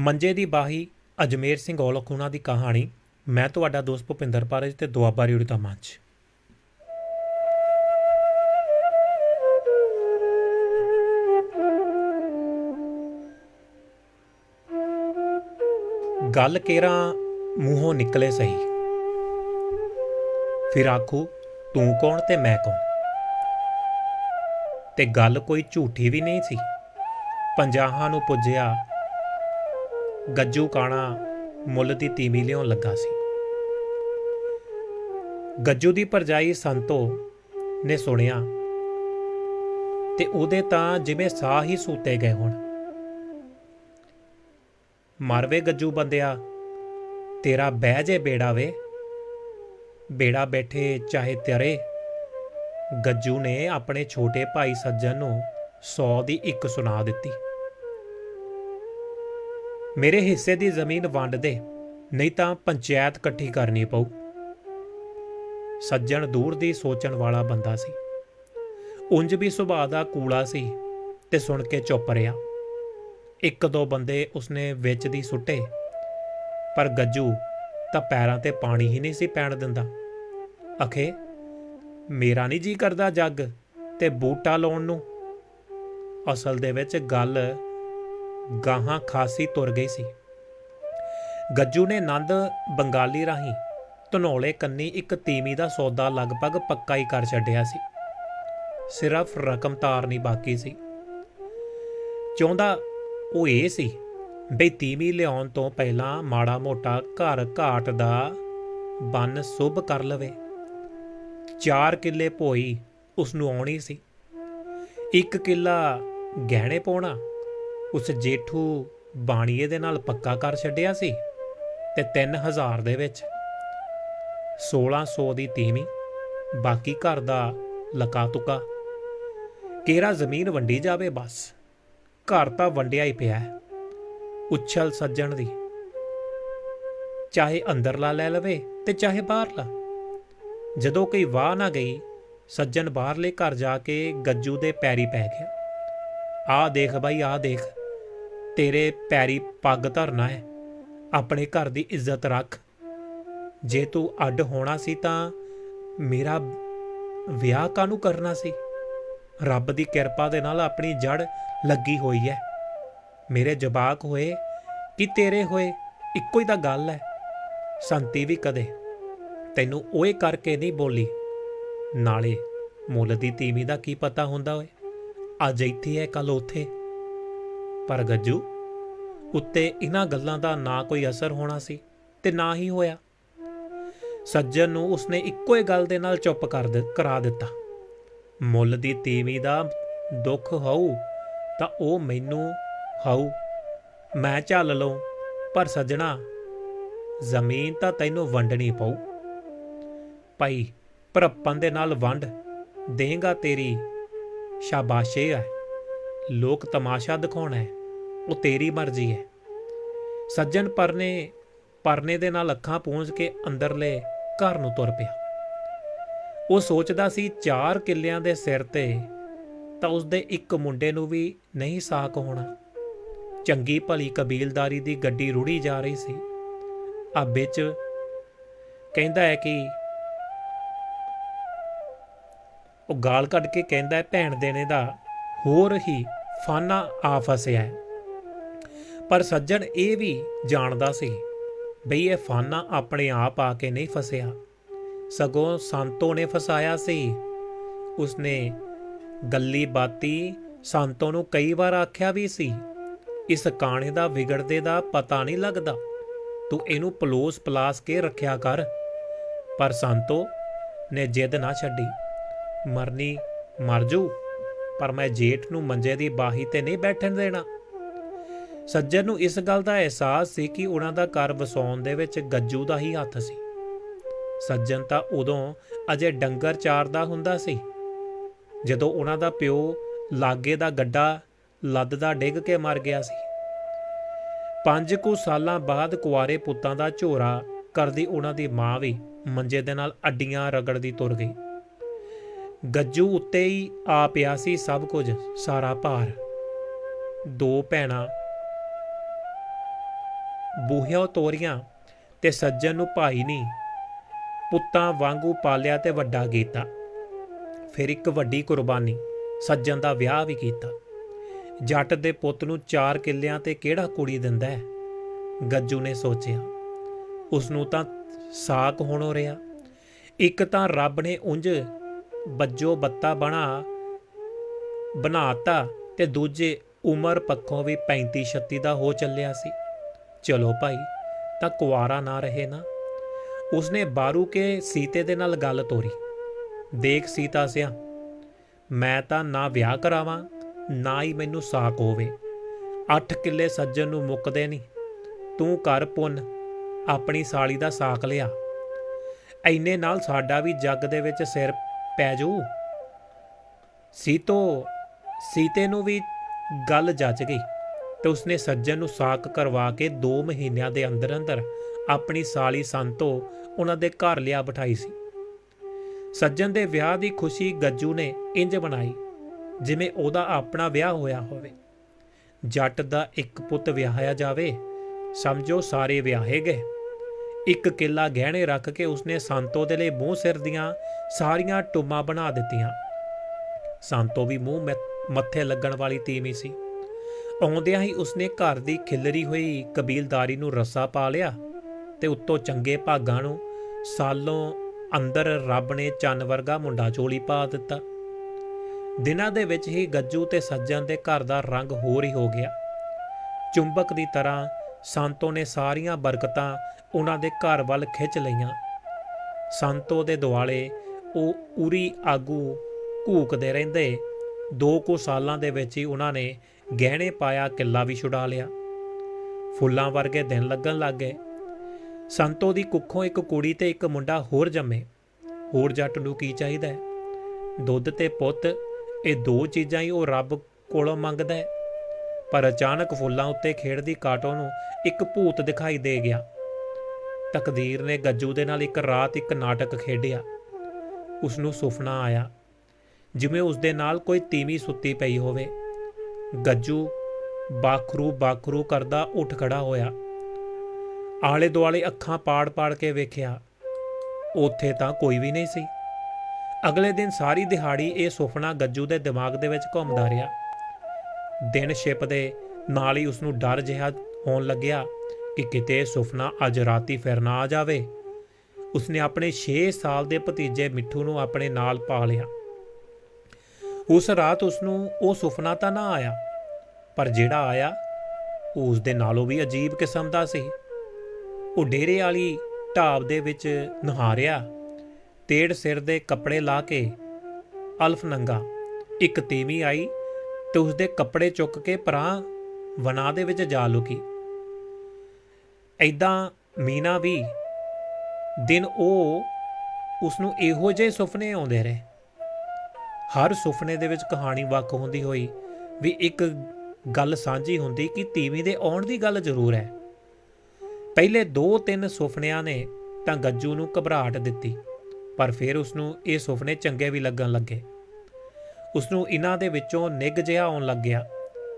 ਮੰਜੇ ਦੀ ਬਾਹੀ ਅਜਮੇਰ ਸਿੰਘ ਔਲਖੂਨਾ ਦੀ ਕਹਾਣੀ, ਮੈਂ ਤੁਹਾਡਾ ਦੋਸਤ ਭੁਪਿੰਦਰ ਪਾਰਜ ਤੇ ਦੁਆਬਾ ਰਿਉੜੀ ਦਾ ਮੰਚ। ਗੱਲ ਕੇਰਾ ਮੂੰਹੋਂ ਨਿਕਲੇ ਸਹੀ। ਫਿਰ ਆਖੂ, ਤੂੰ ਕੌਣ ਤੇ ਮੈਂ ਕੌਣ? ਤੇ ਗੱਲ ਕੋਈ ਝੂਠੀ ਵੀ ਨਹੀਂ ਸੀ। ਪੰਜਾਹਾਂ ਨੂੰ ਪੁੱਜਿਆ ਗੱਜੂ ਕਾਣਾ ਮੁੱਲ ਦੀ ਤੀਵੀ ਲਿਆਉਣ ਲੱਗਾ ਸੀ। ਗੱਜੂ ਦੀ ਪਰਜਾਈ ਸੰਤੋ ਨੇ ਸੁਣਿਆ, ਤੇ ਉਹਦੇ ਤਾਂ ਜਿਵੇਂ ਸਾਹ ਹੀ ਸੂਤੇ ਗਏ ਹੋਣ। ਮਰਵੇ ਗੱਜੂ ਬੰਦਿਆ, ਤੇਰਾ ਬਹਿ ਜੇ ਬੇੜਾ ਵੇ। ਬੇੜਾ ਬੈਠੇ ਚਾਹੇ ਤੇਰੇ। ਗੱਜੂ ਨੇ ਆਪਣੇ ਛੋਟੇ ਭਾਈ ਸੱਜਣ ਨੂੰ 100 ਦੀ ਇੱਕ ਸੁਣਾ ਦਿੱਤੀ। ਮੇਰੇ ਹਿੱਸੇ ਦੀ ਜ਼ਮੀਨ ਵੰਡ ਦੇ, ਨਹੀਂ ਤਾਂ ਪੰਚਾਇਤ ਇਕੱਠੀ ਕਰਨੀ ਪਊ। ਸੱਜਣ ਦੂਰ ਦੀ ਸੋਚਣ ਵਾਲਾ ਬੰਦਾ ਸੀ। ਉਂਝ ਵੀ ਸੁਭਾਅ ਦਾ ਕੂਲਾ ਸੀ ਤੇ ਸੁਣ ਕੇ ਚੁੱਪ ਰਿਹਾ। ਇੱਕ ਦੋ ਬੰਦੇ ਉਸਨੇ ਵਿੱਚ ਦੀ ਸੁੱਟੇ, ਪਰ ਗੱਜੂ ਤਾਂ ਪੈਰਾਂ ਤੇ ਪਾਣੀ ਹੀ ਨਹੀਂ ਸੀ ਪੈਣ ਦਿੰਦਾ। ਅਖੇ, ਮੇਰਾ ਨਹੀਂ ਜੀ ਕਰਦਾ ਜੱਗ ਤੇ ਬੂਟਾ ਲਾਉਣ ਨੂੰ? ਅਸਲ ਦੇ ਵਿੱਚ ਗੱਲ ਗਾਹਾਂ ਖਾਸੀ ਤੁਰ ਗਈ ਸੀ। ਗੱਜੂ ਨੇ ਨੰਦ ਬੰਗਾਲੀ ਰਾਹੀਂ ਧਨੋਲੇ ਕੰਨੀ ਇੱਕ ਤੀਮੀ ਦਾ ਸੌਦਾ ਲਗਭਗ ਪੱਕਾ ਹੀ ਕਰ ਛੱਡਿਆ ਸੀ। ਸਿਰਫ ਰਕਮ ਤਾਰਨੀ ਬਾਕੀ ਸੀ। ਚਾਹੁੰਦਾ ਉਹ ਇਹ ਸੀ, ਬਈ ਤੀਮੀ ਲਿਆਉਣ ਤੋਂ ਪਹਿਲਾਂ ਮਾੜਾ ਮੋਟਾ ਘਰ ਘਾਟ ਦਾ ਬੰਨ ਸੁਭ ਕਰ ਲਵੇ। 4 ਕਿੱਲੇ ਭੋਈ ਉਸ ਨੂੰ ਆਉਣੀ ਸੀ। ਇੱਕ ਕਿੱਲਾ ਗਹਿਣੇ ਪਾਉਣਾ ਉਸ ਜੇਠੂ ਬਾਣੀਏ ਦੇ ਨਾਲ ਪੱਕਾ ਕਰ ਛੱਡਿਆ ਸੀ ਤੇ 3000 ਦੇ ਵਿੱਚ 1600 ਦੀ ਤੀਵੀਂ ਬਾਕੀ ਘਰ ਦਾ ਲਕਾ ਤੁਕਾ। ਕੇਰਾ ਜ਼ਮੀਨ ਵੰਡੀ ਜਾਵੇ ਬਸ, ਘਰ ਤਾਂ ਵੰਡਿਆ ਹੀ ਪਿਆ ਹੈ, ਉੱਛਲ ਸੱਜਣ ਦੀ। ਚਾਹੇ ਅੰਦਰਲਾ ਲੈ ਲਵੇ ਤੇ ਚਾਹੇ ਬਾਹਰਲਾ। ਜਦੋਂ ਕੋਈ ਵਾਹ ਨਾ ਗਈ, ਸੱਜਣ ਬਾਹਰਲੇ ਘਰ ਜਾ ਕੇ ਗੱਜੂ ਦੇ ਪੈਰੀ ਪੈ ਗਿਆ। ਆਹ ਦੇਖ ਬਾਈ, ਆਹ ਦੇਖ। ਤੇਰੇ ਪੈਰੀ ਪੱਗ ਧਰਨਾ ਹੈ। ਆਪਣੇ ਘਰ ਦੀ ਇੱਜ਼ਤ ਰੱਖ। ਜੇ ਤੂੰ ਅੱਡ ਹੋਣਾ ਸੀ ਤਾਂ ਮੇਰਾ ਵਿਆਹ ਕਾਹਨੂੰ ਕਰਨਾ ਸੀ? ਰੱਬ ਦੀ ਕਿਰਪਾ ਦੇ ਨਾਲ ਆਪਣੀ ਜੜ ਲੱਗੀ ਹੋਈ ਹੈ। ਮੇਰੇ ਜਵਾਕ ਹੋਏ ਕਿ ਤੇਰੇ ਹੋਏ, ਇੱਕੋ ਹੀ ਤਾਂ ਗੱਲ ਹੈ। ਸੰਤੀ ਵੀ ਕਦੇ ਤੈਨੂੰ ਓਏ ਕਰਕੇ ਨਹੀਂ ਬੋਲੀ। ਨਾਲੇ ਮੁੱਲ ਦੀ ਤੀਵੀਂ ਦਾ ਕੀ ਪਤਾ ਹੁੰਦਾ ਓਏ। ਅੱਜ ਇੱਥੇ ਹੈ ਕੱਲ ਉੱਥੇ। ਪਰ ਗੱਜੂ, ਉੱਤੇ ਇਹਨਾਂ ਗੱਲਾਂ ਦਾ ਨਾ ਕੋਈ ਅਸਰ ਹੋਣਾ ਸੀ ਤੇ ਨਾ ਹੀ ਹੋਇਆ। ਸੱਜਣ ਨੂੰ ਉਸਨੇ ਇੱਕੋ ਹੀ ਗੱਲ ਦੇ ਨਾਲ ਚੁੱਪ ਕਰ ਕਰਾ ਦਿੱਤਾ। ਮੁੱਲ ਦੀ ਤੀਵੀਂ ਦਾ ਦੁੱਖ ਹੋਊ ਤਾਂ ਉਹ ਮੈਨੂੰ ਹੋਊ। ਮੈਂ ਝੱਲ ਲਵਾਂ ਪਰ ਸੱਜਣਾ, ਜ਼ਮੀਨ ਤਾਂ ਤੈਨੂੰ ਵੰਡਣੀ ਪਊ। ਭਾਈ ਭਰਪਨ ਦੇ ਨਾਲ ਵੰਡ, ਦੇਗਾ ਤੇਰੀ ਸ਼ਾਬਾਸ਼ੇ ਹੈ। ਲੋਕ ਤਮਾਸ਼ਾ ਦਿਖਾਉਣਾ ਹੈ। ਉਹ ਤੇਰੀ ਮਰਜ਼ੀ ਹੈ। ਸੱਜਣ ਪਰਨੇ ਪਰਨੇ ਦੇ ਨਾਲ ਅੱਖਾਂ ਪੂੰਝ ਕੇ ਅੰਦਰਲੇ ਘਰ ਨੂੰ ਤੁਰ ਪਿਆ। ਉਹ ਸੋਚਦਾ ਸੀ ਚਾਰ ਕਿੱਲਿਆਂ ਦੇ ਸਿਰ ਤੇ ਤਾਂ ਉਸਦੇ ਇੱਕ ਮੁੰਡੇ ਨੂੰ ਵੀ ਨਹੀਂ ਸਾਕ ਹੋਣਾ। ਚੰਗੀ ਭਲੀ ਕਬੀਲਦਾਰੀ ਦੀ ਗੱਡੀ ਰੁੜੀ ਜਾ ਰਹੀ ਸੀ। ਆ ਵਿੱਚ ਕਹਿੰਦਾ ਹੈ ਕਿ ਉਹ ਗਾਲ ਕੱਢ ਕੇ ਕਹਿੰਦਾ ਹੈ, ਭੈਣ ਦੇਣੇ ਦਾ ਹੋਰ ਹੀ ਫਾਨਾ ਆ ਫਸਿਆ ਪਰ ਸੱਜਣ ਇਹ ਵੀ ਜਾਣਦਾ ਸੀ ਬਈ ਇਹ ਫਾਨਾ ਆਪਣੇ ਆਪ ਆ ਕੇ ਨਹੀਂ ਫਸਿਆ। ਸਗੋਂ ਸੰਤੋ ਨੇ ਫਸਾਇਆ ਸੀ। ਉਸਨੇ ਗੱਲੀ ਬਾਤੀ ਸੰਤੋ ਨੂੰ ਕਈ ਵਾਰ ਆਖਿਆ ਵੀ ਸੀ, ਇਸ ਕਾਣੇ ਦਾ ਵਿਗੜਦੇ ਦਾ ਪਤਾ ਨਹੀਂ ਲੱਗਦਾ। ਤੂੰ ਇਹਨੂੰ ਪਲੋਸ ਪਲਾਸ ਕੇ ਰੱਖਿਆ ਕਰ। ਪਰ ਸੰਤੋ ਨੇ ਜਿੱਦ ਨਾ ਛੱਡੀ। ਮਰਨੀ ਮਰ ਜੂ। ਪਰ ਮੈਂ ਜੇਠ ਨੂੰ ਮੰਜੇ ਦੀ ਬਾਹੀ ਤੇ ਨਹੀਂ ਬੈਠਣ ਦੇਣਾ। ਸੱਜਣ ਨੂੰ ਇਸ ਗੱਲ ਦਾ ਅਹਿਸਾਸ ਸੀ ਕਿ ਉਹਨਾਂ ਦਾ ਘਰ ਵਸਾਉਣ ਦੇ ਵਿੱਚ ਗੱਜੂ ਦਾ ਹੀ ਹੱਥ ਸੀ। ਸੱਜਣ ਤਾਂ ਉਦੋਂ ਅਜੇ ਡੰਗਰ ਚਾਰਦਾ ਹੁੰਦਾ ਸੀ। ਜਦੋਂ ਉਹਨਾਂ ਦਾ ਪਿਓ ਲਾਗੇ ਦਾ ਗੱਡਾ ਲੱਦ ਦਾ ਡਿੱਗ ਕੇ ਮਰ ਗਿਆ ਸੀ। ਪੰਜ ਕੁ ਸਾਲਾਂ ਬਾਅਦ ਕੁਆਰੇ ਪੁੱਤਾਂ ਦਾ ਝੋਰਾ ਕਰਦੀ ਉਹਨਾਂ ਦੀ ਮਾਂ ਵੀ ਮੰਜੇ ਦੇ ਨਾਲ ਅੱਡੀਆਂ ਰਗੜਦੀ ਤੁਰ ਗਈ। ਗੱਜੂ ਉੱਤੇ ਹੀ ਆ ਪਿਆ ਸੀ ਸਭ ਕੁਝ, ਸਾਰਾ ਭਾਰ। ਦੋ ਭੈਣਾਂ ਬੂਹਿਆਂ ਤੋਰੀਆਂ ਤੇ ਸੱਜਣ ਨੂੰ ਭਾਈ ਨਹੀਂ ਪੁੱਤਾਂ ਵਾਂਗੂ ਪਾਲਿਆ ਤੇ ਵੱਡਾ ਕੀਤਾ ਫਿਰ ਇੱਕ ਵੱਡੀ ਕੁਰਬਾਨੀ, ਸੱਜਣ ਦਾ ਵਿਆਹ ਵੀ ਕੀਤਾ। ਜੱਟ ਦੇ ਪੁੱਤ ਨੂੰ ਚਾਰ ਕਿੱਲਿਆਂ ਤੇ ਕਿਹੜਾ ਕੁੜੀ ਦਿੰਦਾ ਹੈ? ਗੱਜੂ ਨੇ ਸੋਚਿਆ। ਉਸ ਨੂੰ ਤਾਂ ਸਾਕ ਹੋਣੋ ਰਿਹਾ। ਇੱਕ ਤਾਂ ਰੱਬ ਨੇ ਉਂਝ ਵੱਜੋ ਬੱਤਾ ਬਣਾ ਬਣਾਤਾ ਤੇ ਦੂਜੇ ਉਮਰ ਪੱਖੋਂ ਵੀ 35 36 ਦਾ ਹੋ ਚੱਲਿਆ ਸੀ। ਚਲੋ ਭਾਈ, ਤਾਂ ਕੁਆਰਾ ਨਾ ਰਹੇ ਨਾ। ਉਸਨੇ ਬਾਰੂ ਕੇ ਸੀਤੇ ਦੇ ਨਾਲ ਗੱਲ ਤੋਰੀ। ਦੇਖ ਸੀਤਾ ਸਿਆ, ਮੈਂ ਤਾਂ ਨਾ ਵਿਆਹ ਕਰਾਵਾਂ, ਨਾ ਹੀ ਮੈਨੂੰ ਸਾਕ ਹੋਵੇ। ਅੱਠ ਕਿੱਲੇ ਸੱਜਣ ਨੂੰ ਮੁੱਕਦੇ ਨਹੀਂ ਤੂੰ ਕਰ ਪੁੰਨ, ਆਪਣੀ ਸਾਲੀ ਦਾ ਸਾਕ ਲਿਆ। ਐਨੇ ਨਾਲ ਸਾਡਾ ਵੀ ਜੱਗ ਦੇ ਵਿੱਚ ਸਿਰ ਪੈ ਜਾਊ। ਸੀਤੋ, ਸੀਤੇ ਨੂੰ ਵੀ ਗੱਲ ਜੱਜ ਗਈ ਤੇ ਉਸਨੇ ਸੱਜਣ ਨੂੰ ਸਾਕ ਕਰਵਾ ਕੇ 2 ਮਹੀਨਿਆਂ ਦੇ ਅੰਦਰ ਅੰਦਰ ਆਪਣੀ ਸਾਲੀ ਸੰਤੋ ਉਹਨਾਂ ਦੇ ਘਰ ਲਿਆ ਬਿਠਾਈ ਸੀ। ਸੱਜਣ ਦੇ ਵਿਆਹ ਦੀ ਖੁਸ਼ੀ ਗੱਜੂ ਨੇ ਇੰਜ ਬਣਾਈ ਜਿਵੇਂ ਉਹਦਾ ਆਪਣਾ ਵਿਆਹ ਹੋਇਆ ਹੋਵੇ। ਜੱਟ ਦਾ ਇੱਕ ਪੁੱਤ ਵਿਆਹਿਆ ਜਾਵੇ, ਸਮਝੋ ਸਾਰੇ ਵਿਆਹੇ ਗਏ। ਇੱਕ ਕਿੱਲਾ ਗਹਿਣੇ ਰੱਖ ਕੇ ਉਸਨੇ ਸੰਤੋ ਦੇ ਲਈ ਮੂੰਹ ਸਿਰ ਦੀਆਂ ਸਾਰੀਆਂ ਟੁੰਮਾਂ ਬਣਾ ਦਿੱਤੀਆਂ। ਸੰਤੋ ਵੀ ਮੂੰਹ ਮੱਥੇ ਲੱਗਣ ਵਾਲੀ ਤੀਵੀਂ ਸੀ। ਆਉਂਦਿਆਂ ਹੀ ਉਸਨੇ ਘਰ ਦੀ ਖਿਲਰੀ ਹੋਈ ਕਬੀਲਦਾਰੀ ਨੂੰ ਰੱਸਾ ਪਾ ਲਿਆ ਤੇ ਉੱਤੋਂ ਚੰਗੇ ਭਾਗਾਂ ਨੂੰ ਸਾਲੋਂ ਅੰਦਰ ਰੱਬ ਨੇ ਚੰਨ ਵਰਗਾ ਮੁੰਡਾ ਚੋਲੀ ਪਾ ਦਿੱਤਾ। ਦਿਨਾਂ ਦੇ ਵਿੱਚ ਹੀ ਗੱਜੂ ਤੇ ਸੱਜਣ ਦੇ ਘਰ ਦਾ ਰੰਗ ਹੋਰ ਹੀ ਹੋ ਗਿਆ। ਚੁੰਬਕ ਦੀ ਤਰ੍ਹਾਂ ਸੰਤੋ ਨੇ ਸਾਰੀਆਂ ਬਰਕਤਾਂ ਉਹਨਾਂ ਦੇ ਘਰ ਵੱਲ ਖਿੱਚ ਲਈਆਂ। ਸੰਤੋ ਦੇ ਦੁਆਲੇ ਉਹ ਉਰੀ ਆਗੂ ਘੂਕਦੇ ਰਹਿੰਦੇ। ਦੋ ਕੁ ਸਾਲਾਂ ਦੇ ਵਿੱਚ ਹੀ ਉਹਨਾਂ ਨੇ ਗਹਿਣੇ ਪਾਇਆ, ਕਿੱਲਾ ਵੀ ਛੁਡਾ ਲਿਆ। ਫੁੱਲਾਂ ਵਰਗੇ ਦਿਨ ਲੱਗਣ ਲੱਗ ਗਏ। ਸੰਤੋ ਦੀ ਕੁੱਖੋਂ ਇੱਕ ਕੁੜੀ ਤੇ ਇੱਕ ਮੁੰਡਾ ਹੋਰ ਜੰਮੇ। ਹੋਰ ਜੱਟ ਨੂੰ ਕੀ ਚਾਹੀਦਾ ਦੁੱਧ ਤੇ ਪੁੱਤ, ਇਹ ਦੋ ਚੀਜ਼ਾਂ ਹੀ ਉਹ ਰੱਬ ਕੋਲੋਂ ਮੰਗਦਾ ਹੈ। ਪਰ ਅਚਾਨਕ ਫੁੱਲਾਂ ਉੱਤੇ ਖੇਡਦੀ ਕਾਟੋ ਨੂੰ ਇੱਕ ਭੂਤ ਦਿਖਾਈ ਦੇ ਗਿਆ। ਤਕਦੀਰ ਨੇ ਗੱਜੂ ਦੇ ਨਾਲ ਇੱਕ ਰਾਤ ਇੱਕ ਨਾਟਕ ਖੇਡਿਆ। ਉਸ ਨੂੰ ਸੁਪਨਾ ਆਇਆ, ਜਿਵੇਂ ਉਸ ਦੇ ਨਾਲ ਕੋਈ ਤੀਵੀਂ ਸੁੱਤੀ ਪਈ ਹੋਵੇ। ਗੱਜੂ ਬਾਖਰੂ ਬਾਖਰੂ ਕਰਦਾ ਉੱਠ ਖੜਾ ਹੋਇਆ। ਆਲੇ ਦੁਆਲੇ ਅੱਖਾਂ ਪਾੜ-ਪਾੜ ਕੇ ਵੇਖਿਆ, ਉੱਥੇ ਤਾਂ ਕੋਈ ਵੀ ਨਹੀਂ ਸੀ। ਅਗਲੇ ਦਿਨ ਸਾਰੀ ਦਿਹਾੜੀ ਇਹ ਸੁਪਨਾ ਗੱਜੂ ਦੇ ਦਿਮਾਗ ਦੇ ਵਿੱਚ ਘੁੰਮਦਾ ਰਿਹਾ। ਦਿਨ ਛਿਪਦੇ ਨਾਲ ਹੀ ਉਸ ਨੂੰ ਡਰ ਜਿਹਾ ਹੋਣ ਲੱਗਿਆ ਕਿ ਕਿਤੇ ਇਹ ਸੁਪਨਾ ਅੱਜ ਰਾਤੀ ਫਿਰ ਨਾ ਆ ਜਾਵੇ। ਉਸਨੇ ਆਪਣੇ 6 ਸਾਲ ਦੇ ਭਤੀਜੇ ਮਿੱਠੂ ਨੂੰ ਆਪਣੇ ਨਾਲ ਪਾ ਲਿਆ। ਉਸ ਰਾਤ ਉਸ ਨੂੰ ਉਹ ਸੁਪਨਾ ਤਾਂ ਨਾ ਆਇਆ, ਪਰ ਜਿਹੜਾ ਆਇਆ ਉਹ ਉਸ ਦੇ ਨਾਲੋਂ ਵੀ ਅਜੀਬ ਕਿਸਮ ਦਾ ਸੀ। ਉਹ ਡੇਰੇ ਵਾਲੀ ਢਾਬ ਦੇ ਵਿੱਚ ਨਹਾਰਿਆ, ਤੇੜ ਸਿਰ ਦੇ ਕੱਪੜੇ ਲਾ ਕੇ ਅਲਫ ਨੰਗਾ, ਇੱਕ ਤੀਵੀਂ ਆਈ ਤੇ ਉਸ ਦੇ ਕੱਪੜੇ ਚੁੱਕ ਕੇ ਪਰਾਂ ਵਨਾ ਦੇ ਵਿੱਚ ਜਾ ਲੁਕੀ। ਐਦਾਂ ਮੀਨਾ ਵੀ ਦਿਨ ਉਹ ਉਸ ਨੂੰ ਇਹੋ ਜਿਹੇ ਸੁਪਨੇ ਆਉਂਦੇ ਰਹੇ। ਹਰ ਸੁਪਨੇ ਦੇ ਵਿੱਚ ਕਹਾਣੀ ਵੱਖ ਹੁੰਦੀ ਹੋਈ ਵੀ ਇੱਕ ਗੱਲ ਸਾਂਝੀ ਹੁੰਦੀ ਕਿ ਤੀਵੀਂ ਦੇ ਆਉਣ ਦੀ ਗੱਲ ਜ਼ਰੂਰ ਹੈ। ਪਹਿਲੇ 2-3 ਸੁਪਨਿਆਂ ਨੇ ਤਾਂ ਗੱਜੂ ਨੂੰ ਘਬਰਾਹਟ ਦਿੱਤੀ, ਪਰ ਫਿਰ ਉਸ ਨੂੰ ਇਹ ਸੁਪਨੇ ਚੰਗੇ ਵੀ ਲੱਗਣ ਲੱਗੇ। ਉਸ ਨੂੰ ਇਹਨਾਂ ਦੇ ਵਿੱਚੋਂ ਨਿੱਘ ਜਿਹਾ ਆਉਣ ਲੱਗ ਗਿਆ।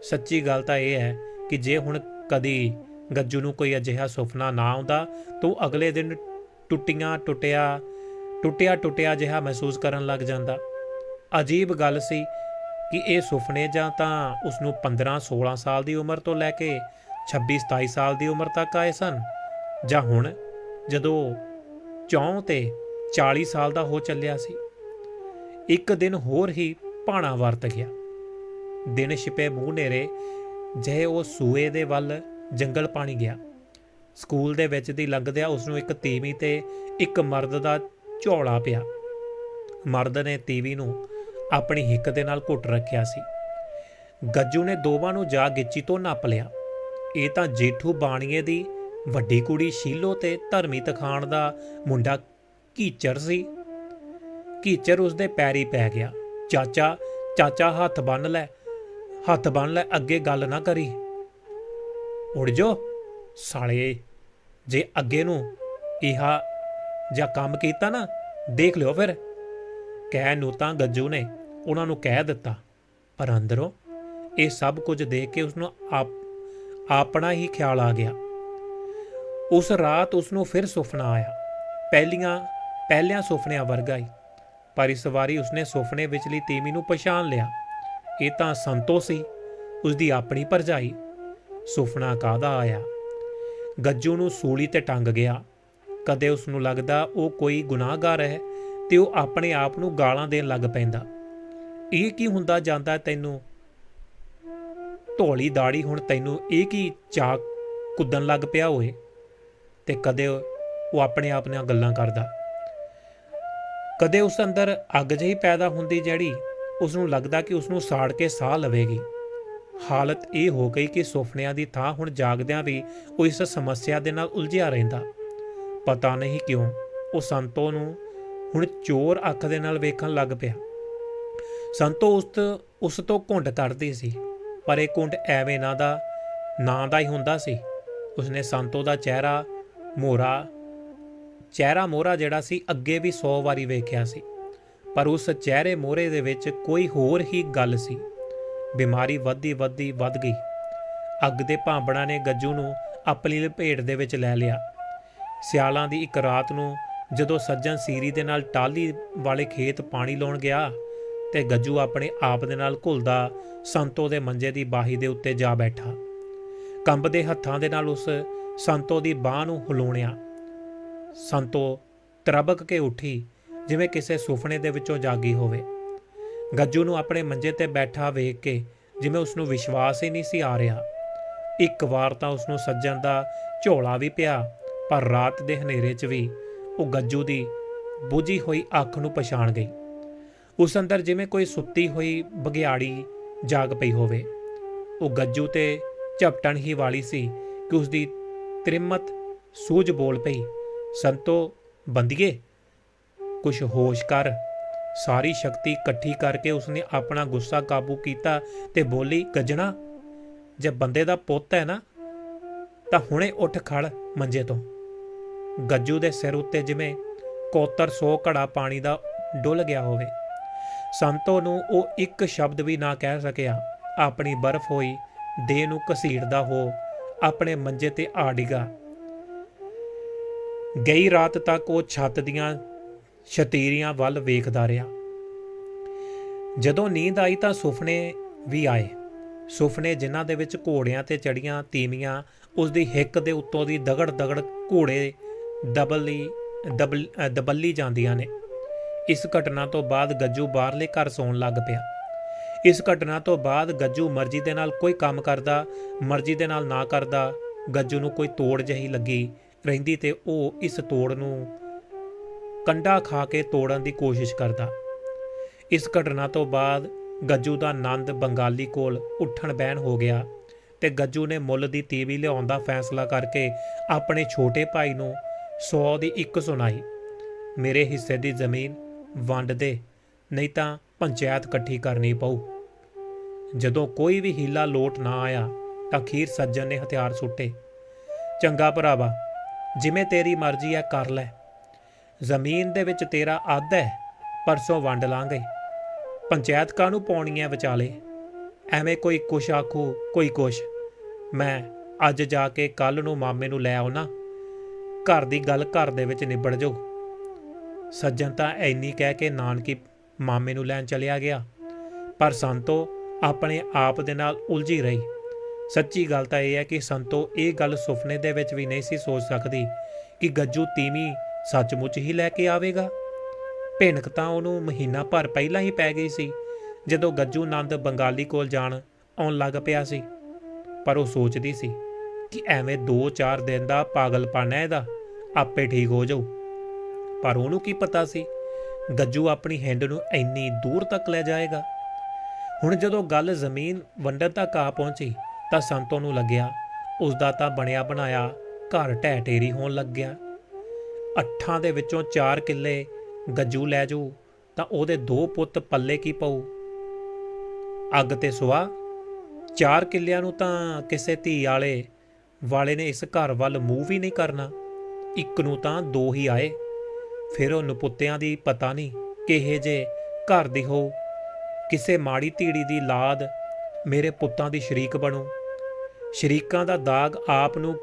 ਸੱਚੀ ਗੱਲ ਤਾਂ ਇਹ ਹੈ ਕਿ ਜੇ ਹੁਣ ਕਦੀ ਗੱਜੂ ਨੂੰ ਕੋਈ ਅਜਿਹਾ ਸੁਪਨਾ ਨਾ ਆਉਂਦਾ, ਤਾਂ ਉਹ ਅਗਲੇ ਦਿਨ ਟੁੱਟੀਆਂ ਟੁੱਟਿਆ ਟੁੱਟਿਆ ਟੁੱਟਿਆ ਜਿਹਾ ਮਹਿਸੂਸ ਕਰਨ ਲੱਗ ਜਾਂਦਾ। ਅਜੀਬ ਗੱਲ ਸੀ ਕਿ ਇਹ ਸੁਪਨੇ ਜਾਂ ਤਾਂ ਉਸ ਨੂੰ 15 16 ਸਾਲ ਦੀ ਉਮਰ ਤੋਂ ਲੈ ਕੇ 26 27 ਸਾਲ ਦੀ ਉਮਰ ਤੱਕ ਆਏ ਸਨ, ਜਾਂ ਹੁਣ ਜਦੋਂ ਚੌਂ ਤੇ 40 ਸਾਲ ਦਾ ਹੋ ਚੱਲਿਆ ਸੀ। ਇੱਕ ਦਿਨ ਹੋਰ ਹੀ ਭਾਣਾ ਵਰਤ ਗਿਆ। ਦਿਨ ਛਿਪੇ ਮੂੰਹ ਨੇਰੇ, ਜਿਹੇ ਉਹ ਸੂਏ ਦੇ ਵੱਲ ਜੰਗਲ ਪਾਣੀ ਗਿਆ। ਸਕੂਲ ਦੇ ਵਿੱਚ ਦੀ ਲੰਘਦਿਆਂ ਉਸ ਨੂੰ ਇੱਕ ਤੀਵੀ ਤੇ ਇੱਕ ਮਰਦ ਦਾ ਝੋਲਾ ਪਿਆ। ਮਰਦ ਨੇ ਤੀਵੀ ਨੂੰ ਆਪਣੀ ਹਿੱਕ ਦੇ ਨਾਲ ਘੁੱਟ ਰੱਖਿਆ ਸੀ। ਗੱਜੂ ਨੇ ਦੋਵਾਂ ਨੂੰ ਜਾ ਗਿੱਚੀ ਤੋਂ ਨੱਪ ਲਿਆ। ਇਹ ਤਾਂ ਜੇਠੂ ਬਾਣੀਏ ਦੀ ਵੱਡੀ ਕੁੜੀ ਸ਼ੀਲੋ ਤੇ ਧਰਮੀ ਤਖਾਣ ਦਾ ਮੁੰਡਾ ਕੀਚਰ ਸੀ। ਕੀਚਰ ਉਸ ਦੇ ਪੈਰੀ ਪੈ ਗਿਆ। ਚਾਚਾ ਚਾਚਾ ਹੱਥ ਬੰਨ ਲੈ, ਹੱਥ ਬੰਨ ਲੈ, ਅੱਗੇ ਗੱਲ ਨਾ ਕਰੀ। ਉੜ ਜੋ, ਸਾਲੇ, ਜੇ ਅੱਗੇ ਨੂੰ ਇਹਾ ਜਾਂ ਕੰਮ ਕੀਤਾ ਨਾ, ਦੇਖ ਲਿਓ ਫਿਰ। ਕਹਿ ਨੂੰ ਤਾਂ ਗੱਜੂ ਨੇ, ਉਹਨਾਂ ਨੂੰ ਕਹਿ ਦਿੱਤਾ। ਪਰ ਅੰਦਰੋਂ ਇਹ ਸਭ ਕੁਝ ਦੇਖ ਕੇ ਉਸ ਨੂੰ ਆਪ, ਆਪਣਾ ਹੀ ਖਿਆਲ ਆ ਗਿਆ। ਉਸ ਰਾਤ ਉਸ ਨੂੰ ਫਿਰ ਸੁਪਨਾ ਆਇਆ। ਪਹਿਲੀਆਂ, ਪਹਿਲਿਆਂ ਸੁਪਨਿਆਂ ਵਰਗਾ ਹੀ। ਪਰ ਇਸ ਵਾਰੀ ਉਸਨੇ ਸੁਪਨੇ ਵਿਚਲੀ ਤੀਮੀ ਨੂੰ ਪਛਾਣ ਲਿਆ। ਇਹ ਤਾਂ ਸੰਤੋ ਸੀ। ਉਸਦੀ ਆਪਣੀ ਭਰਜਾਈ ਸੁਪਨਾ ਕਾਦਾ ਆਇਆ? ਗੱਜੂ ਨੂੰ ਸੂਲੀ ਤੇ ਟੰਗ ਗਿਆ। ਕਦੇ ਉਸ ਨੂੰ ਲੱਗਦਾ ਉਹ ਕੋਈ ਗੁਨਾਹਗਾਰ ਹੈ ਤੇ ਉਹ ਆਪਣੇ ਆਪ ਨੂੰ ਗਾਲਾਂ ਦੇਣ ਲੱਗ ਪੈਂਦਾ। ਇਹ ਕੀ ਹੁੰਦਾ ਜਾਂਦਾ ਤੈਨੂੰ? ਢੋਲੀ ਦਾੜੀ ਹੁਣ ਤੈਨੂੰ ਇਹ ਕੀ ਚਾਕ ਕੁੱਦਣ ਲੱਗ ਪਿਆ ਹੋਏ ਤੇ ਕਦੇ ਉਹ ਆਪਣੇ ਆਪ ਨਾਲ ਗੱਲਾਂ ਕਰਦਾ। ਕਦੇ ਉਸ ਅੰਦਰ ਅੱਗ ਜਿਹੀ ਪੈਦਾ ਹੁੰਦੀ ਜਿਹੜੀ ਉਸ ਨੂੰ ਲੱਗਦਾ ਕਿ ਉਸ ਨੂੰ ਸਾੜ ਕੇ ਸਾਹ ਲਵੇਗੀ। ਹਾਲਤ ਇਹ ਹੋ ਗਈ ਕਿ ਸੁਪਨਿਆਂ ਦੀ ਥਾਂ ਹੁਣ ਜਾਗਦਿਆਂ ਵੀ ਉਹ ਇਸ ਸਮੱਸਿਆ ਦੇ ਨਾਲ ਉਲਝਿਆ ਰਹਿੰਦਾ। ਪਤਾ ਨਹੀਂ ਕਿਉਂ ਉਹ ਸੰਤੋ ਨੂੰ ਹੁਣ ਚੋਰ ਅੱਖ ਦੇ ਨਾਲ ਵੇਖਣ ਲੱਗ ਪਿਆ। ਸੰਤੋ ਉਸ ਤੋਂ ਉਸ ਤੋਂ ਘੁੰਡ ਕੱਢਦੀ ਸੀ, ਪਰ ਇਹ ਘੁੰਡ ਐਵੇਂ ਨਾ ਦਾ, ਨਾਂ ਦਾ ਹੀ ਹੁੰਦਾ ਸੀ। ਉਸਨੇ ਸੰਤੋ ਦਾ ਚਿਹਰਾ ਮੋਰਾ ਚਿਹਰਾ ਮੋਹਰਾ ਜਿਹੜਾ ਸੀ, ਅੱਗੇ ਵੀ 100 ਵਾਰੀ ਵੇਖਿਆ ਸੀ। ਪਰ ਉਸ ਚਿਹਰੇ ਮੋਹਰੇ ਦੇ ਵਿੱਚ ਕੋਈ ਹੋਰ ਹੀ ਗੱਲ ਸੀ। ਬਿਮਾਰੀ ਵੱਧਦੀ ਵੱਧਦੀ ਵੱਧ ਗਈ। ਅੱਗ ਦੇ ਭਾਂਬੜਾਂ ਨੇ ਗੱਜੂ ਨੂੰ ਆਪਣੀ ਲਪੇਟ ਦੇ ਵਿੱਚ ਲੈ ਲਿਆ। ਸਿਆਲਾਂ ਦੀ ਇੱਕ ਰਾਤ ਨੂੰ ਜਦੋਂ ਸੱਜਣ ਸੀਰੀ ਦੇ ਨਾਲ ਟਾਲੀ ਵਾਲੇ ਖੇਤ ਪਾਣੀ ਲਾਉਣ ਗਿਆ ਤੇ ਗੱਜੂ ਆਪਣੇ ਆਪ ਦੇ ਨਾਲ ਘੁਲਦਾ ਸੰਤੋ ਦੇ ਮੰਜੇ ਦੀ ਬਾਹੀ ਦੇ ਉੱਤੇ ਜਾ ਬੈਠਾ। ਕੰਬਦੇ ਹੱਥਾਂ ਦੇ ਨਾਲ ਉਸ ਸੰਤੋ ਦੀ ਬਾਹ ਨੂੰ ਹਿਲਾਉਣਿਆ। ਸੰਤੋ ਤਰਬਕ ਕੇ ਉੱਠੀ, ਜਿਵੇਂ ਕਿਸੇ ਸੁਪਨੇ ਦੇ ਵਿੱਚੋਂ ਜਾਗੀ ਹੋਵੇ। ਗੱਜੂ ਨੂੰ ਆਪਣੇ ਮੰਜੇ ਤੇ ਬੈਠਾ ਵੇਖ ਕੇ ਜਿਵੇਂ ਉਸ ਨੂੰ ਵਿਸ਼ਵਾਸ ਹੀ ਨਹੀਂ ਸੀ ਆ ਰਿਹਾ। ਇੱਕ ਵਾਰ ਤਾਂ ਉਸ ਨੂੰ ਸੱਜਣ ਦਾ ਝੋਲਾ ਵੀ ਪਿਆ, ਪਰ ਰਾਤ ਦੇ ਹਨੇਰੇ 'ਚ ਵੀ ਉਹ ਗੱਜੂ ਦੀ ਬੁਝੀ ਹੋਈ ਅੱਖ ਨੂੰ ਪਛਾਣ ਗਈ। ਉਸ ਅੰਦਰ ਜਿਵੇਂ ਕੋਈ ਸੁੱਤੀ ਹੋਈ ਬਗਿਆੜੀ ਜਾਗ ਪਈ ਹੋਵੇ। ਉਹ ਗੱਜੂ ਤੇ ਝਪਟਣ ਹੀ ਵਾਲੀ ਸੀ ਕਿ ਉਸ ਦੀ ਤ੍ਰਿਮਤ ਸੂਝ ਬੋਲ ਪਈ। ਸੰਤੋ, ਬੰਦੀਏ, ਕੁਛ ਹੋਸ਼ ਕਰ। ਸਾਰੀ ਸ਼ਕਤੀ ਇਕੱਠੀ ਕਰਕੇ ਉਸਨੇ ਆਪਣਾ ਗੁੱਸਾ ਕਾਬੂ ਕੀਤਾ ਤੇ ਬੋਲੀ, ਗੱਜਣਾ, ਜੇ ਬੰਦੇ ਦਾ ਪੁੱਤ ਹੈ ਨਾ, ਤਾਂ ਹੁਣੇ ਉੱਠ ਖੜ ਮੰਜੇ ਤੋਂ। ਗੱਜੂ ਦੇ ਸਿਰ ਉੱਤੇ ਜਿਵੇਂ ਕੋਤਰ ਸੌ ਘੜਾ ਪਾਣੀ ਦਾ ਡੁੱਲ ਗਿਆ ਹੋਵੇ। ਸੰਤੋ ਨੂੰ ਉਹ ਇੱਕ ਸ਼ਬਦ ਵੀ ਨਾ ਕਹਿ ਸਕਿਆ। ਆਪਣੀ ਬਰਫ਼ ਹੋਈ, ਦੇਹ ਨੂੰ ਘਸੀੜਦਾ ਹੋ, ਆਪਣੇ ਮੰਜੇ ਤੇ ਆ ਡਿਗਾ। ਗਈ ਰਾਤ ਤੱਕ ਉਹ ਛੱਤ ਦੀਆਂ ਛਤੀਰੀਆਂ ਵੱਲ ਵੇਖਦਾ ਰਿਹਾ। ਜਦੋਂ ਨੀਂਦ ਆਈ ਤਾਂ ਸੁਪਨੇ ਵੀ ਆਏ। ਸੁਪਨੇ ਜਿਨ੍ਹਾਂ ਦੇ ਵਿੱਚ ਘੋੜਿਆਂ ਤੇ ਚੜੀਆਂ ਤੀਵੀਆਂ, ਉਸ ਦੀ ਹਿੱਕ ਦੇ ਉੱਤੋਂ ਦੀ ਦਗੜ ਦਗੜ ਘੋੜੇ ਦਬਲੀ, ਦਬਲ ਦਬੱਲੀ ਜਾਂਦੀਆਂ ਨੇ। ਇਸ ਘਟਨਾ ਤੋਂ ਬਾਅਦ ਗੱਜੂ ਬਾਹਰਲੇ ਘਰ ਸੌਣ ਲੱਗ ਪਿਆ। ਇਸ ਘਟਨਾ ਤੋਂ ਬਾਅਦ ਗੱਜੂ ਮਰਜ਼ੀ ਦੇ ਨਾਲ ਕੋਈ ਕੰਮ ਕਰਦਾ, ਮਰਜ਼ੀ ਦੇ ਨਾਲ ਨਾ ਕਰਦਾ, ਗੱਜੂ ਨੂੰ ਕੋਈ ਤੋੜ ਜਹੀ ਲੱਗੀ। ਰਹਿੰਦੀ ਤੇ ਉਹ ਇਸ ਤੋੜ ਨੂੰ ਕੰਡਾ ਖਾ ਕੇ ਤੋੜਨ ਦੀ ਕੋਸ਼ਿਸ਼ ਕਰਦਾ। ਇਸ ਘਟਨਾ ਤੋਂ ਬਾਅਦ ਗੱਜੂ ਦਾ ਨੰਦ ਬੰਗਾਲੀ ਕੋਲ ਉੱਠਣ ਬਹਿਣ ਹੋ ਗਿਆ ਤੇ ਗੱਜੂ ਨੇ ਮੁੱਲ ਦੀ ਤੀਵੀ ਲਿਆਉਣ ਦਾ ਫੈਸਲਾ ਕਰਕੇ ਆਪਣੇ ਛੋਟੇ ਭਾਈ ਨੂੰ 100 ਦੀ ਇੱਕ ਸੁਣਾਈ। ਮੇਰੇ ਹਿੱਸੇ ਦੀ ਜ਼ਮੀਨ ਵੰਡ ਦੇ, ਨਹੀਂ ਤਾਂ ਪੰਚਾਇਤ ਇਕੱਠੀ ਕਰਨੀ ਪਊ। ਜਦੋਂ ਕੋਈ ਵੀ ਹੀਲਾ ਲੋਟ ਨਾ ਆਇਆ ਤਾਂ ਖੀਰ ਸੱਜਣ ਨੇ ਹਥਿਆਰ ਸੁੱਟੇ। ਚੰਗਾ ਭਰਾਵਾ ਜਿਵੇਂ ਤੇਰੀ ਮਰਜ਼ੀ ਹੈ ਕਰ ਲੈ। ਜ਼ਮੀਨ ਦੇ ਵਿੱਚ ਤੇਰਾ ਅੱਧ ਹੈ ਪਰਸੋਂ ਵੰਡ ਲਾਂਗੇ। ਪੰਚਾਇਤ ਕਾਹਨੂੰ ਪਾਉਣੀ ਹੈ ਵਿਚਾਲੇ ਐਵੇਂ ਕੋਈ ਕੁਛ ਆਖੂ, ਕੋਈ ਕੁਛ। ਮੈਂ ਅੱਜ ਜਾ ਕੇ ਕੱਲ ਨੂੰ ਮਾਮੇ ਨੂੰ ਲੈ ਆਉਣਾ ਘਰ ਦੀ ਗੱਲ ਘਰ ਦੇ ਵਿੱਚ ਨਿਬੜ ਜਾਊ ਸੱਜਣ ਤਾਂ ਐਨੀ ਕਹਿ ਕੇ ਨਾਨਕੀ ਮਾਮੇ ਨੂੰ ਲੈਣ ਚਲਿਆ ਗਿਆ। ਪਰ ਸੰਤੋ ਆਪਣੇ ਆਪ ਦੇ ਨਾਲ ਉਲਝੀ ਰਹੀ। ਸੱਚੀ ਗੱਲ ਤਾਂ ਇਹ ਹੈ ਕਿ ਸੰਤੋ ਇਹ ਗੱਲ ਸੁਪਨੇ ਦੇ ਵਿੱਚ ਵੀ ਨਹੀਂ ਸੀ ਸੋਚ ਸਕਦੀ ਕਿ ਗੱਜੂ ਤੀਵੀਂ ਸੱਚਮੁੱਚ ਹੀ ਲੈ ਕੇ ਆਵੇਗਾ। ਭਿਣਕ ਤਾਂ ਉਹਨੂੰ ਮਹੀਨਾ ਭਰ ਪਹਿਲਾਂ ਹੀ ਪੈ ਗਈ ਸੀ, ਜਦੋਂ ਗੱਜੂ ਨੰਦ ਬੰਗਾਲੀ ਕੋਲ ਜਾਣ ਆਉਣ ਲੱਗ ਪਿਆ ਸੀ। ਪਰ ਉਹ ਸੋਚਦੀ ਸੀ ਕਿ ਐਵੇਂ 2-4 ਦਿਨ ਦਾ ਪਾਗਲਪਨ ਹੈ ਇਹਦਾ, ਆਪੇ ਠੀਕ ਹੋ ਜਾਊ। ਪਰ ਉਹਨੂੰ ਕੀ ਪਤਾ ਸੀ, ਗੱਜੂ ਆਪਣੀ ਹੈਂਡ ਨੂੰ ਇੰਨੀ ਦੂਰ ਤੱਕ ਲੈ ਜਾਏਗਾ। ਹੁਣ ਜਦੋਂ ਗੱਲ ਜ਼ਮੀਨ ਵੰਡਣ ਤੱਕ ਆ ਪਹੁੰਚੀ ਤਾਂ ਸੰਤੋ ਨੂੰ ਲੱਗਿਆ ਉਸ ਦਾ ਤਾਂ ਬਣਿਆ ਬਣਾਇਆ ਘਰ ਢਹਿ ਢੇਰੀ ਹੋਣ ਲੱਗ ਗਿਆ। ਅੱਠਾਂ ਦੇ ਵਿੱਚੋਂ 4 ਕਿੱਲੇ ਗੱਜੂ ਲੈ ਜੂ ਤਾਂ ਉਹਦੇ ਦੋ ਪੁੱਤ ਪੱਲੇ ਕੀ ਪਊ? ਅੱਗ ਤੇ ਸੁਆ? 4 ਕਿੱਲਿਆਂ ਨੂੰ ਤਾਂ ਕਿਸੇ ਧੀ ਵਾਲੇ ਵਾਲੇ ਨੇ ਇਸ ਘਰ ਵੱਲ ਮੂੰਹ ਵੀ ਨਹੀਂ ਕਰਨਾ। ਇੱਕ ਨੂੰ ਤਾਂ ਦੋ ਹੀ ਆਏ। ਫਿਰ ਉਹ ਨਪੁੱਤਿਆਂ ਦੀ ਪਤਾ ਨਹੀਂ ਕਿਹੇ ਜੇ ਘਰ ਦੀ ਹੋ ਕਿਸੇ ਮਾੜੀ ਧੀੜੀ ਦੀ ਲਾਦ ਮੇਰੇ ਪੁੱਤਾਂ ਦੀ ਸ਼ਰੀਕ ਬਣੋ। ਸ਼ਰੀਕਾਂ ਦਾ ਦਾਗ ਆਪ ਨੂੰ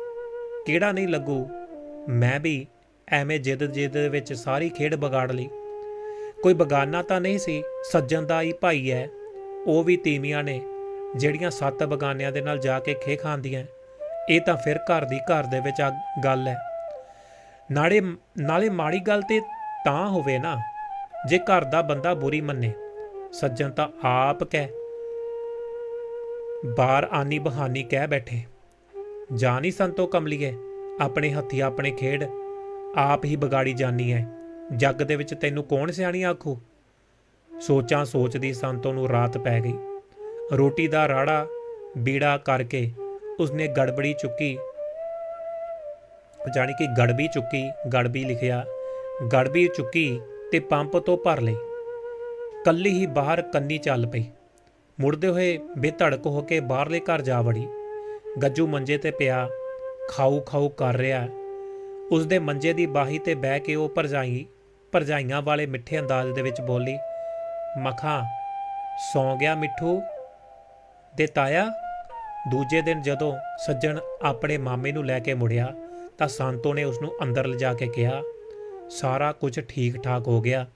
ਕਿਹੜਾ ਨਹੀਂ ਲੱਗੂ? ਮੈਂ ਵੀ ਐਵੇਂ ਜਿੱਦ ਜਿੱਦ ਦੇ ਵਿੱਚ ਸਾਰੀ ਖੇਡ ਵਿਗਾੜ ਲਈ। ਕੋਈ ਬਗਾਨਾ ਤਾਂ ਨਹੀਂ ਸੀ, ਸੱਜਣ ਦਾ ਹੀ ਭਾਈ ਹੈ ਉਹ ਵੀ ਤੀਵੀਆਂ ਨੇ, ਜਿਹੜੀਆਂ ਸੱਤ ਬਗਾਨਿਆਂ ਦੇ ਨਾਲ ਜਾ ਕੇ ਖੇ ਖਾਂਦੀਆਂ। ਇਹ ਤਾਂ ਫਿਰ ਘਰ ਦੀ ਘਰ ਦੇ ਵਿੱਚ ਆ ਗੱਲ ਹੈ ਨਾਲੇ ਨਾਲੇ ਮਾੜੀ ਗੱਲ ਤੇ ਤਾਂ ਹੋਵੇ ਨਾ, ਜੇ ਘਰ ਦਾ ਬੰਦਾ ਬੁਰੀ ਮੰਨੇ, ਸੱਜਣ ਤਾਂ ਆਪ ਕਹਿ ਬਾਹਰ ਆਨੀ ਬਹਾਨੀ ਕਹਿ ਬੈਠੇ। ਜਾਨੀ ਸੰਤੋ ਕਮਲੀਏ, ਆਪਣੇ ਹੱਥੀ ਆਪਣੇ ਖੇਡ। ਆਪ ਹੀ ਵਿਗਾੜੀ ਜਾਨੀ ਹੈ ਜੱਗ ਦੇ ਵਿੱਚ ਤੈਨੂੰ ਕੌਣ ਸਿਆਣੀ ਆਖੂ? ਸੋਚਾਂ ਸੋਚਦੀ ਸੰਤੋ ਨੂੰ ਰਾਤ ਪੈ ਗਈ। ਰੋਟੀ ਦਾ ਰਾੜਾ ਬੀੜਾ ਕਰਕੇ ਉਸਨੇ ਗੜਬੜੀ ਚੁੱਕੀ। ਜਾਣੀ ਕਿ ਗੜਬੀ ਚੁੱਕੀ, ਗੜਬੀ ਲਿਖਿਆ। ਗੜਬੀ ਚੁੱਕੀ ਤੇ ਪੰਪ ਤੋਂ ਭਰ ਲਈ। ਕੱਲੀ ਹੀ ਬਾਹਰ ਕੰਨੀ ਚੱਲ ਪਈ। ਮੁੜਦੇ ਹੋਏ ਬੇਧੜਕ ਹੋ ਕੇ ਬਾਹਰਲੇ ਘਰ ਜਾ ਵੜੀ। ਗੱਜੂ ਮੰਜੇ ਤੇ ਪਿਆ, ਖਾਊ ਖਾਊ ਕਰ ਰਿਹਾ। ਉਸ ਦੇ ਮੰਜੇ ਦੀ ਬਾਹੀ ਤੇ ਬਹਿ ਕੇ ਉਹ ਭਰਜਾਈ, ਭਰਜਾਈਆਂ ਵਾਲੇ ਮਿੱਠੇ ਅੰਦਾਜ਼ ਦੇ ਵਿੱਚ ਬੋਲੀ, ਮਖਾਂ, ਸੌ ਗਿਆ ਮਿੱਠੂ? ਦੇ ਤਾਇਆ, ਦੂਜੇ ਦਿਨ ਜਦੋਂ ਸੱਜਣ ਆਪਣੇ ਮਾਮੇ ਨੂੰ ਲੈ ਕੇ ਮੁੜਿਆ, ਤਾਂ ਸੰਤੋ ਨੇ ਉਸ ਨੂੰ ਅੰਦਰ ਲਿਜਾ ਕੇ ਕਿਹਾ, ਸਾਰਾ ਕੁਝ ਠੀਕ ਠਾਕ ਹੋ ਗਿਆ।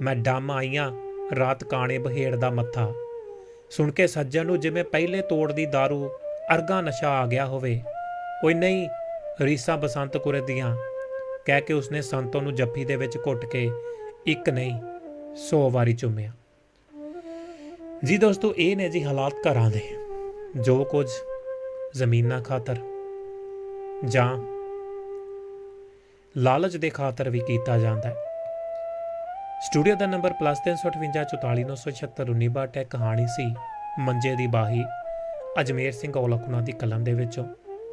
ਮੈਂ ਡੰਮ ਆਈਆਂ ਰਾਤ ਕਾਣੇ ਬਹੇੜ ਦਾ ਮੱਥਾ। ਸੁਣ ਕੇ ਸੱਜਣ ਨੂੰ ਜਿਵੇਂ ਪਹਿਲੇ ਤੋੜ ਦੀ दारू ਅਰਗਾ ਨਸ਼ਾ ਆ ਗਿਆ ਹੋਵੇ। ਓਏ ਨਹੀਂ, ਰੀਸਾਂ ਬਸੰਤਪੁਰੇ ਦੀਆਂ, ਕਹਿ ਕੇ ਉਸਨੇ ਸੰਤੋ ਨੂੰ ਜੱਫੀ ਦੇ ਵਿੱਚ ਘੁੱਟ ਕੇ ਇੱਕ ਨਹੀਂ 100 ਵਾਰੀ ਚੁੰਮਿਆ। ਜੀ ਦੋਸਤੋ, ਇਹ ਨੇ ਜੀ ਹਾਲਾਤ ਘਰਾਂ ਦੇ। ਜੋ ਕੁਝ ਜ਼ਮੀਨਾਂ ਖਾਤਰ ਜਾਂ ਲਾਲਚ ਦੇ ਖਾਤਰ ਵੀ ਕੀਤਾ ਜਾਂਦਾ ਹੈ। ਸਟੂਡੀਓ ਦਾ ਨੰਬਰ +358 ਹੈ ਕਹਾਣੀ ਸੀ, ਮੰਜੇ ਦੀ ਬਾਹੀ। ਅਜਮੇਰ ਸਿੰਘ ਔਲਖ ਦੀ ਕਲਮ ਦੇ ਵਿੱਚੋਂ।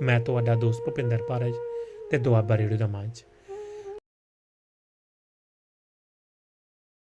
ਮੈਂ, ਤੁਹਾਡਾ ਦੋਸਤ ਭੁਪਿੰਦਰ ਪਾਰਜ ਤੇ ਦੁਆਬਾ ਰੇਡੀਓ ਦਾ ਮੰਚ